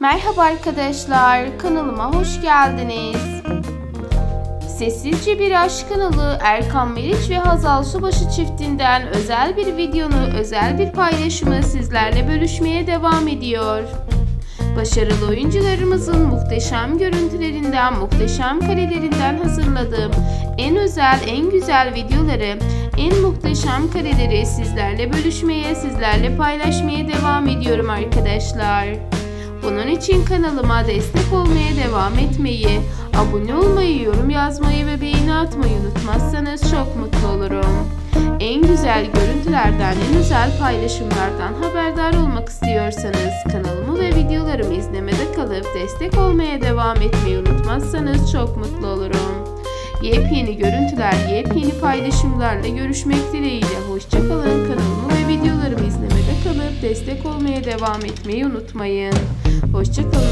Merhaba arkadaşlar, kanalıma hoş geldiniz. Sessizce Bir Aşk kanalı Erkan Meriç ve Hazal Subaşı çiftinden özel bir videonu, özel bir paylaşımı sizlerle bölüşmeye devam ediyor. Başarılı oyuncularımızın muhteşem görüntülerinden, muhteşem karelerinden hazırladığım en özel, en güzel videoları, en muhteşem kareleri sizlerle bölüşmeye, sizlerle paylaşmaya devam ediyorum arkadaşlar. Bunun için kanalıma destek olmaya devam etmeyi, abone olmayı, yorum yazmayı ve beğeni atmayı unutmazsanız çok mutlu olurum. En güzel görüntülerden, en özel paylaşımlardan haberdar olmak istiyorsanız kanalımı ve videolarımı izlemede kalıp destek olmaya devam etmeyi unutmazsanız çok mutlu olurum. Yepyeni görüntüler, yepyeni paylaşımlarla görüşmek dileğiyle. Hoşçakalın. Kanalımı destek olmaya devam etmeyi unutmayın. Hoşçakalın.